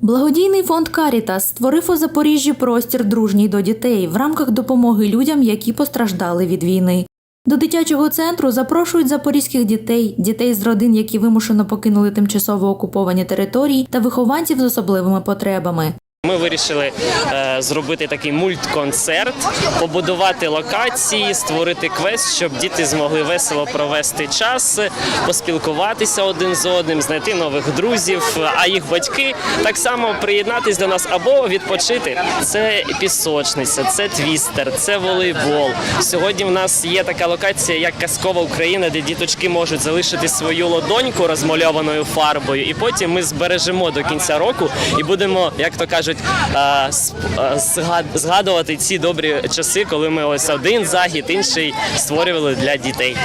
Благодійний фонд Карітас створив у Запоріжжі простір дружній до дітей в рамках допомоги людям, які постраждали від війни. До дитячого центру запрошують запорізьких дітей, дітей з родин, які вимушено покинули тимчасово окуповані території, та вихованців з особливими потребами. Ми вирішили е, зробити такий мультконцерт, побудувати локації, створити квест, щоб діти змогли весело провести час, поспілкуватися один з одним, знайти нових друзів. А їх батьки так само приєднатись до нас або відпочити. Це пісочниця, це твістер, це волейбол. Сьогодні в нас є така локація, як казкова Україна, де діточки можуть залишити свою лодоньку розмальованою фарбою, і потім ми збережемо до кінця року і будемо, як то кажуть, е, с- е, згад- згадувати ці добрі часи, коли ми ось один захід, інший створювали для дітей.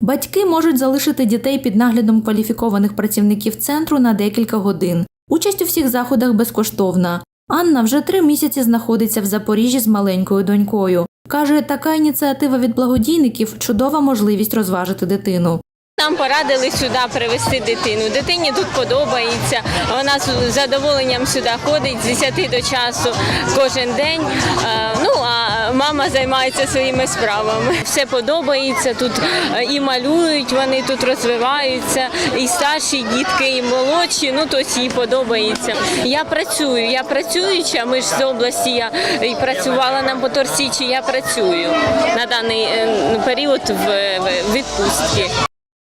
Батьки можуть залишити дітей під наглядом кваліфікованих працівників центру на декілька годин. Участь у всіх заходах безкоштовна. Анна вже три місяці знаходиться в Запоріжжі з маленькою донькою. Каже, така ініціатива від благодійників чудова можливість розважити дитину. Нам порадили сюди привезти дитину. Дитині тут подобається. Вона з задоволенням сюди ходить з 10 до часу кожен день. Е, Ну а мама займається своїми справами. Все подобається. Тут е, і малюють, вони тут розвиваються, і старші дітки, і молодші. Ну тобто їй подобається. Я працюю. Я працююча. Ми ж з області я і працювала на Моторсічі. Я працюю на даний е, період в відпустці.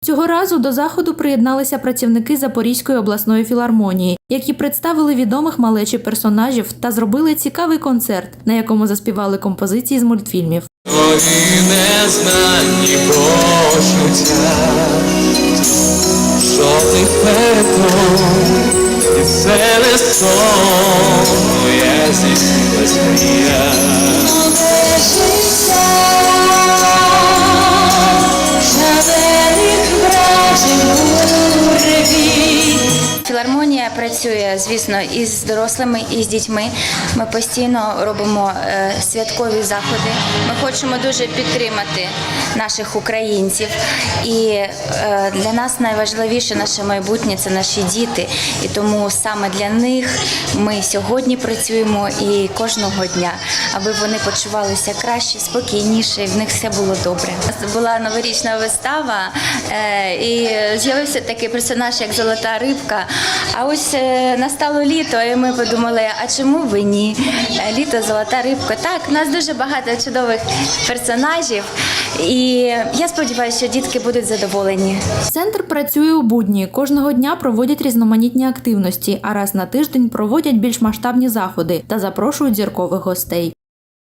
Цього разу до заходу приєдналися працівники Запорізької обласної філармонії, які представили відомих малечі персонажів та зробили цікавий концерт, на якому заспівали композиції з мультфільмів. Твої незнані почуття, жовтих перетон, і це не сон, моя. Філармонія працює, звісно, і з дорослими, і з дітьми. Ми постійно робимо е, святкові заходи. Ми хочемо дуже підтримати наших українців. І е, для нас найважливіше наше майбутнє це наші діти. І тому саме для них ми сьогодні працюємо і кожного дня, аби вони почувалися краще, спокійніше, і в них все було добре. Була новорічна вистава, е, і з'явився такий персонаж, як золота рибка. А ось е, настало літо, і ми подумали, а чому ви ні? Е, Літо, золота рибка. Так, у нас дуже багато чудових персонажів, і я сподіваюся, що дітки будуть задоволені. Центр працює у будні. Кожного дня проводять різноманітні активності, а раз на тиждень проводять більш масштабні заходи та запрошують зіркових гостей.